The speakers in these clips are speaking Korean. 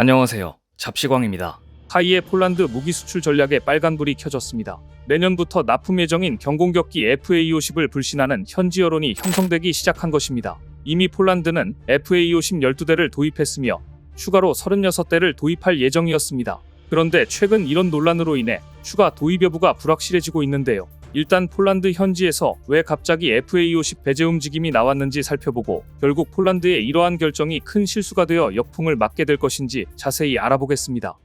안녕하세요. 잡시광입니다. 하이의 폴란드 무기 수출 전략에 빨간불이 켜졌습니다. 내년부터 납품 예정인 경공격기 FA50을 불신하는 현지 여론이 형성되기 시작한 것입니다. 이미 폴란드는 FA50 12대를 도입했으며 추가로 36대를 도입할 예정이었습니다. 그런데 최근 이런 논란으로 인해 추가 도입 여부가 불확실해지고 있는데요. 일단 폴란드 현지에서 왜 갑자기 FA50 배제 움직임이 나왔는지 살펴보고 결국 폴란드의 이러한 결정이 큰 실수가 되어 역풍을 맞게 될 것인지 자세히 알아보겠습니다.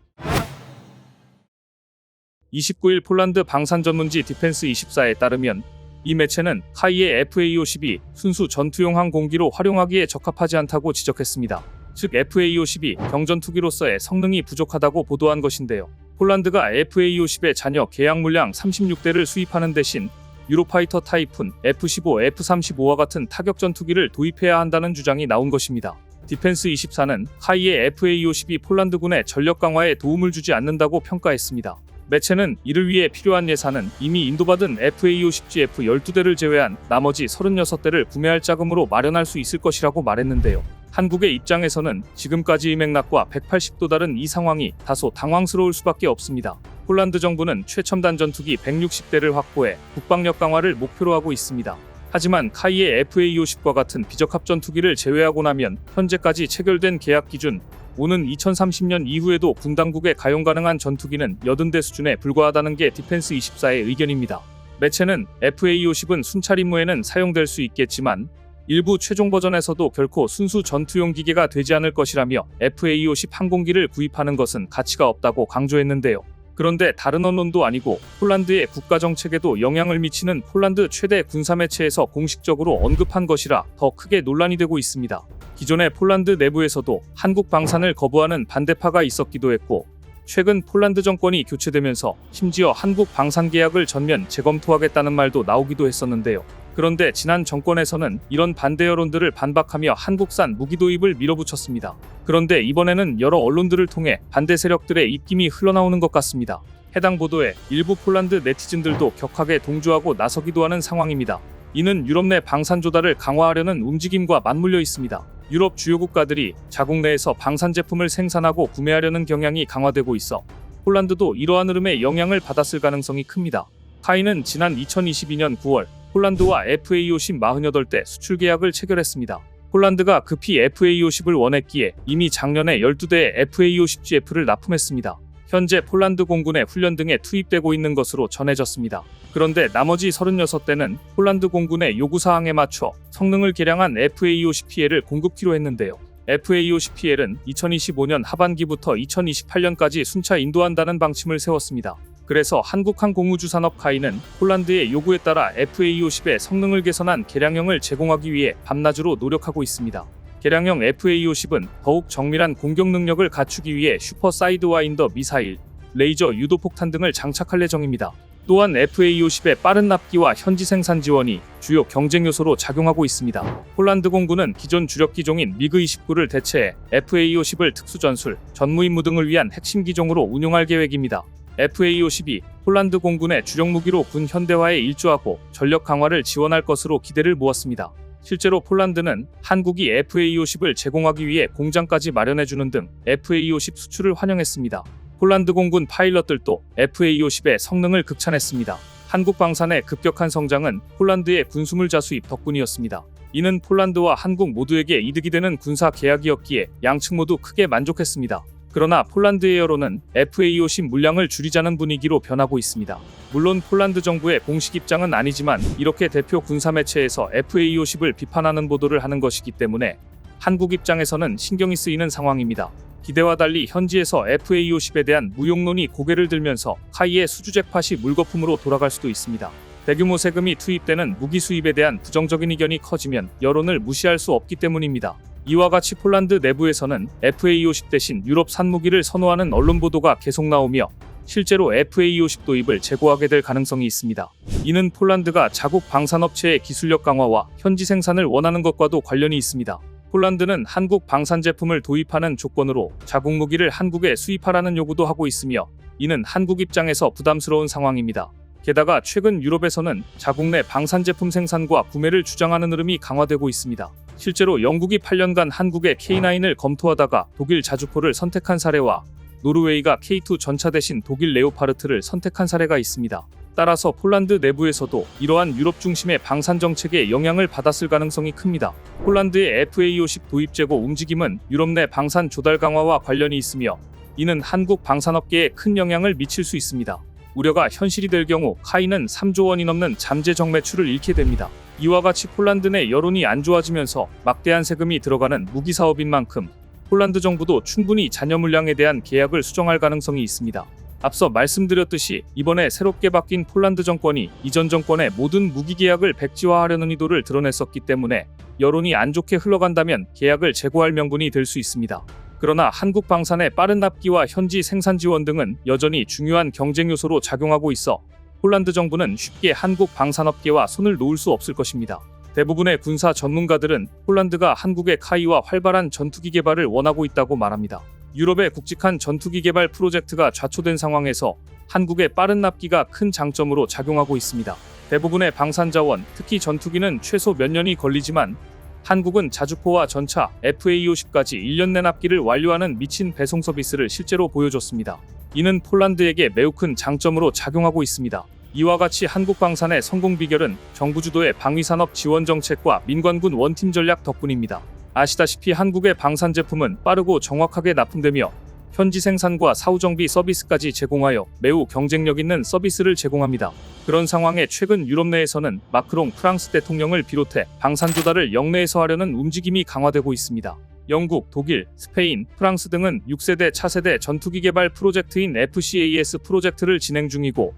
29일 폴란드 방산 전문지 디펜스 24에 따르면 이 매체는 카이의 FA50이 순수 전투용 항공기로 활용하기에 적합하지 않다고 지적했습니다. 즉 FA50이 경전투기로서의 성능이 부족하다고 보도한 것인데요. 폴란드가 FA50의 잔여 계약 물량 36대를 수입하는 대신 유로파이터 타이푼, F-15, F-35와 같은 타격 전투기를 도입해야 한다는 주장이 나온 것입니다. 디펜스 24는 카이의 FA50이 폴란드군의 전력 강화에 도움을 주지 않는다고 평가했습니다. 매체는 이를 위해 필요한 예산은 이미 인도받은 FA50GF 12대를 제외한 나머지 36대를 구매할 자금으로 마련할 수 있을 것이라고 말했는데요. 한국의 입장에서는 지금까지의 맥락과 180도 다른 이 상황이 다소 당황스러울 수밖에 없습니다. 폴란드 정부는 최첨단 전투기 160대를 확보해 국방력 강화를 목표로 하고 있습니다. 하지만 카이의 FA50과 같은 비적합 전투기를 제외하고 나면 현재까지 체결된 계약 기준 오는 2030년 이후에도 군 당국에 가용 가능한 전투기는 80대 수준에 불과하다는 게 디펜스 24의 의견입니다. 매체는 FA50은 순찰 임무에는 사용될 수 있겠지만 일부 최종 버전에서도 결코 순수 전투용 기계가 되지 않을 것이라며 FA50 항공기를 구입하는 것은 가치가 없다고 강조했는데요. 그런데 다른 언론도 아니고 폴란드의 국가 정책에도 영향을 미치는 폴란드 최대 군사 매체에서 공식적으로 언급한 것이라 더 크게 논란이 되고 있습니다. 기존의 폴란드 내부에서도 한국 방산을 거부하는 반대파가 있었기도 했고 최근 폴란드 정권이 교체되면서 심지어 한국 방산 계약을 전면 재검토하겠다는 말도 나오기도 했었는데요. 그런데 지난 정권에서는 이런 반대 여론들을 반박하며 한국산 무기 도입을 밀어붙였습니다. 그런데 이번에는 여러 언론들을 통해 반대 세력들의 입김이 흘러나오는 것 같습니다. 해당 보도에 일부 폴란드 네티즌들도 격하게 동조하고 나서기도 하는 상황입니다. 이는 유럽 내 방산 조달을 강화하려는 움직임과 맞물려 있습니다. 유럽 주요 국가들이 자국 내에서 방산 제품을 생산하고 구매하려는 경향이 강화되고 있어 폴란드도 이러한 흐름에 영향을 받았을 가능성이 큽니다. 카이는 지난 2022년 9월 폴란드와 FA50 48대 수출 계약을 체결했습니다. 폴란드가 급히 FA50을 원했기에 이미 작년에 12대의 FA50GF를 납품했습니다. 현재 폴란드 공군의 훈련 등에 투입되고 있는 것으로 전해졌습니다. 그런데 나머지 36대는 폴란드 공군의 요구사항에 맞춰 성능을 개량한 FA50PL을 공급키로 했는데요. FA50PL은 2025년 하반기부터 2028년까지 순차 인도한다는 방침을 세웠습니다. 그래서 한국항공우주산업 카이는 폴란드의 요구에 따라 FA50의 성능을 개선한 개량형을 제공하기 위해 밤낮으로 노력하고 있습니다. 개량형 FA50은 더욱 정밀한 공격 능력을 갖추기 위해 슈퍼 사이드와인더 미사일, 레이저 유도 폭탄 등을 장착할 예정입니다. 또한 FA50의 빠른 납기와 현지 생산 지원이 주요 경쟁 요소로 작용하고 있습니다. 폴란드 공군은 기존 주력 기종인 미그 29를 대체해 FA50을 특수 전술, 전무 임무 등을 위한 핵심 기종으로 운용할 계획입니다. FA50이 폴란드 공군의 주력 무기로 군 현대화에 일조하고 전력 강화를 지원할 것으로 기대를 모았습니다. 실제로 폴란드는 한국이 FA50을 제공하기 위해 공장까지 마련해주는 등 FA50 수출을 환영했습니다. 폴란드 공군 파일럿들도 FA50의 성능을 극찬했습니다. 한국 방산의 급격한 성장은 폴란드의 군수물 자수입 덕분이었습니다. 이는 폴란드와 한국 모두에게 이득이 되는 군사 계약이었기에 양측 모두 크게 만족했습니다. 그러나 폴란드의 여론은 FA50 물량을 줄이자는 분위기로 변하고 있습니다. 물론 폴란드 정부의 공식 입장은 아니지만 이렇게 대표 군사 매체에서 FA50을 비판하는 보도를 하는 것이기 때문에 한국 입장에서는 신경이 쓰이는 상황입니다. 기대와 달리 현지에서 FA50에 대한 무용론이 고개를 들면서 카이의 수주 잭팟이 물거품으로 돌아갈 수도 있습니다. 대규모 세금이 투입되는 무기 수입에 대한 부정적인 의견이 커지면 여론을 무시할 수 없기 때문입니다. 이와 같이 폴란드 내부에서는 FA50 대신 유럽산 무기를 선호하는 언론 보도가 계속 나오며 실제로 FA50 도입을 재고하게 될 가능성이 있습니다. 이는 폴란드가 자국 방산업체의 기술력 강화와 현지 생산을 원하는 것과도 관련이 있습니다. 폴란드는 한국 방산 제품을 도입하는 조건으로 자국 무기를 한국에 수입하라는 요구도 하고 있으며 이는 한국 입장에서 부담스러운 상황입니다. 게다가 최근 유럽에서는 자국 내 방산 제품 생산과 구매를 주장하는 흐름이 강화되고 있습니다. 실제로 영국이 8년간 한국의 K9을 검토하다가 독일 자주포를 선택한 사례와 노르웨이가 K2 전차 대신 독일 레오파르트를 선택한 사례가 있습니다. 따라서 폴란드 내부에서도 이러한 유럽 중심의 방산 정책에 영향을 받았을 가능성이 큽니다. 폴란드의 FA50 도입 재고 움직임은 유럽 내 방산 조달 강화와 관련이 있으며 이는 한국 방산업계에 큰 영향을 미칠 수 있습니다. 우려가 현실이 될 경우 카이는 3조 원이 넘는 잠재적 매출을 잃게 됩니다. 이와 같이 폴란드 내 여론이 안 좋아지면서 막대한 세금이 들어가는 무기 사업인 만큼 폴란드 정부도 충분히 잔여 물량에 대한 계약을 수정할 가능성이 있습니다. 앞서 말씀드렸듯이 이번에 새롭게 바뀐 폴란드 정권이 이전 정권의 모든 무기 계약을 백지화하려는 의도를 드러냈었기 때문에 여론이 안 좋게 흘러간다면 계약을 재고할 명분이 될 수 있습니다. 그러나 한국 방산의 빠른 납기와 현지 생산 지원 등은 여전히 중요한 경쟁 요소로 작용하고 있어 폴란드 정부는 쉽게 한국 방산업계와 손을 놓을 수 없을 것입니다. 대부분의 군사 전문가들은 폴란드가 한국의 카이와 활발한 전투기 개발을 원하고 있다고 말합니다. 유럽의 굵직한 전투기 개발 프로젝트가 좌초된 상황에서 한국의 빠른 납기가 큰 장점으로 작용하고 있습니다. 대부분의 방산 자원, 특히 전투기는 최소 몇 년이 걸리지만 한국은 자주포와 전차, FA50까지 1년 내 납기를 완료하는 미친 배송 서비스를 실제로 보여줬습니다. 이는 폴란드에게 매우 큰 장점으로 작용하고 있습니다. 이와 같이 한국 방산의 성공 비결은 정부 주도의 방위산업 지원 정책과 민관군 원팀 전략 덕분입니다. 아시다시피 한국의 방산 제품은 빠르고 정확하게 납품되며 현지 생산과 사후 정비 서비스까지 제공하여 매우 경쟁력 있는 서비스를 제공합니다. 그런 상황에 최근 유럽 내에서는 마크롱 프랑스 대통령을 비롯해 방산 조달을 영내에서 하려는 움직임이 강화되고 있습니다. 영국, 독일, 스페인, 프랑스 등은 6세대 차세대 전투기 개발 프로젝트인 FCAS 프로젝트를 진행 중이고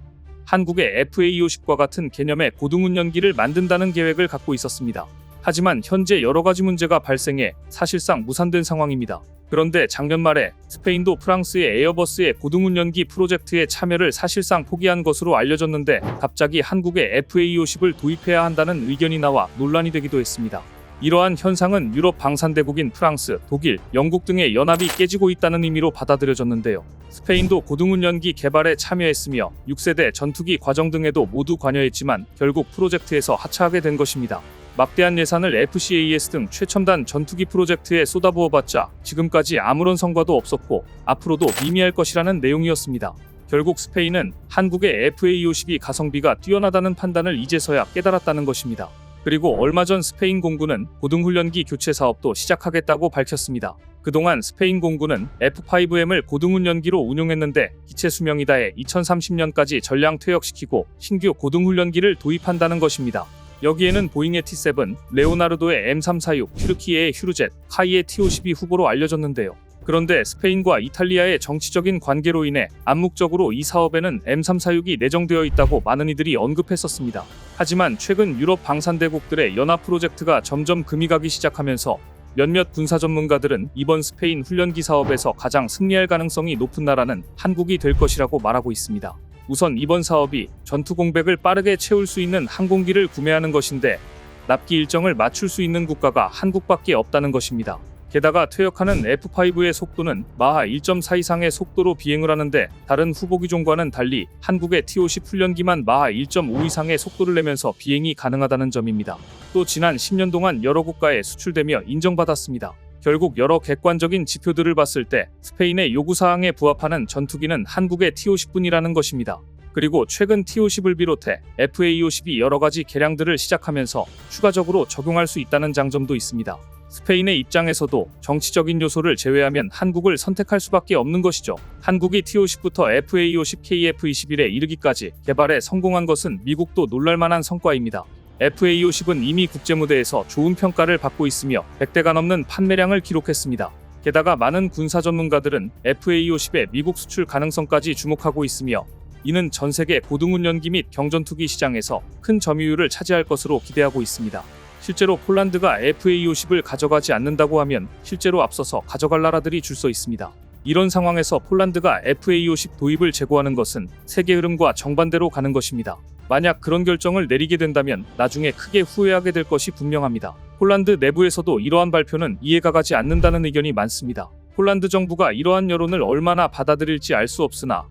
한국의 FA50과 같은 개념의 고등운전기를 만든다는 계획을 갖고 있었습니다. 하지만 현재 여러 가지 문제가 발생해 사실상 무산된 상황입니다. 그런데 작년 말에 스페인도 프랑스의 에어버스의 고등운전기 프로젝트에 참여를 사실상 포기한 것으로 알려졌는데 갑자기 한국에 FA50을 도입해야 한다는 의견이 나와 논란이 되기도 했습니다. 이러한 현상은 유럽 방산대국인 프랑스, 독일, 영국 등의 연합이 깨지고 있다는 의미로 받아들여졌는데요. 스페인도 고등운전기 개발에 참여했으며 6세대 전투기 과정 등에도 모두 관여했지만 결국 프로젝트에서 하차하게 된 것입니다. 막대한 예산을 FCAS 등 최첨단 전투기 프로젝트에 쏟아부어봤자 지금까지 아무런 성과도 없었고 앞으로도 미미할 것이라는 내용이었습니다. 결국 스페인은 한국의 FA50이 가성비가 뛰어나다는 판단을 이제서야 깨달았다는 것입니다. 그리고 얼마 전 스페인 공군은 고등훈련기 교체 사업도 시작하겠다고 밝혔습니다. 그동안 스페인 공군은 F5M을 고등훈련기로 운용했는데 기체 수명이 다해 2030년까지 전량 퇴역시키고 신규 고등훈련기를 도입한다는 것입니다. 여기에는 보잉의 T7, 레오나르도의 M346, 튀르키예의 휴르젯, 카이의 T52 후보로 알려졌는데요. 그런데 스페인과 이탈리아의 정치적인 관계로 인해 암묵적으로 이 사업에는 M346이 내정되어 있다고 많은 이들이 언급했었습니다. 하지만 최근 유럽 방산대국들의 연합 프로젝트가 점점 금이 가기 시작하면서 몇몇 군사 전문가들은 이번 스페인 훈련기 사업에서 가장 승리할 가능성이 높은 나라는 한국이 될 것이라고 말하고 있습니다. 우선 이번 사업이 전투 공백을 빠르게 채울 수 있는 항공기를 구매하는 것인데 납기 일정을 맞출 수 있는 국가가 한국밖에 없다는 것입니다. 게다가 퇴역하는 F5의 속도는 마하 1.4 이상의 속도로 비행을 하는데 다른 후보 기종과는 달리 한국의 T50 훈련기만 마하 1.5 이상의 속도를 내면서 비행이 가능하다는 점입니다. 또 지난 10년 동안 여러 국가에 수출되며 인정받았습니다. 결국 여러 객관적인 지표들을 봤을 때 스페인의 요구사항에 부합하는 전투기는 한국의 T50뿐이라는 것입니다. 그리고 최근 T50을 비롯해 FA50이 여러 가지 개량들을 시작하면서 추가적으로 적용할 수 있다는 장점도 있습니다. 스페인의 입장에서도 정치적인 요소를 제외하면 한국을 선택할 수밖에 없는 것이죠. 한국이 T50부터 FA50 KF21에 이르기까지 개발에 성공한 것은 미국도 놀랄만한 성과입니다. FA50은 이미 국제무대에서 좋은 평가를 받고 있으며 100대가 넘는 판매량을 기록했습니다. 게다가 많은 군사 전문가들은 FA50의 미국 수출 가능성까지 주목하고 있으며 이는 전 세계 고등운전기 및 경전투기 시장에서 큰 점유율을 차지할 것으로 기대하고 있습니다. 실제로 폴란드가 FA50을 가져가지 않는다고 하면 실제로 앞서서 가져갈 나라들이 줄 서 있습니다. 이런 상황에서 폴란드가 FA50 도입을 제고하는 것은 세계 흐름과 정반대로 가는 것입니다. 만약 그런 결정을 내리게 된다면 나중에 크게 후회하게 될 것이 분명합니다. 폴란드 내부에서도 이러한 발표는 이해가 가지 않는다는 의견이 많습니다. 폴란드 정부가 이러한 여론을 얼마나 받아들일지 알 수 없으나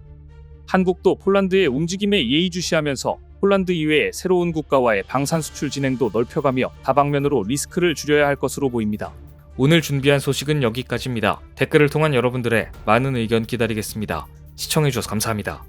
한국도 폴란드의 움직임에 예의주시하면서 폴란드 이외의 새로운 국가와의 방산 수출 진행도 넓혀가며 다방면으로 리스크를 줄여야 할 것으로 보입니다. 오늘 준비한 소식은 여기까지입니다. 댓글을 통한 여러분들의 많은 의견 기다리겠습니다. 시청해주셔서 감사합니다.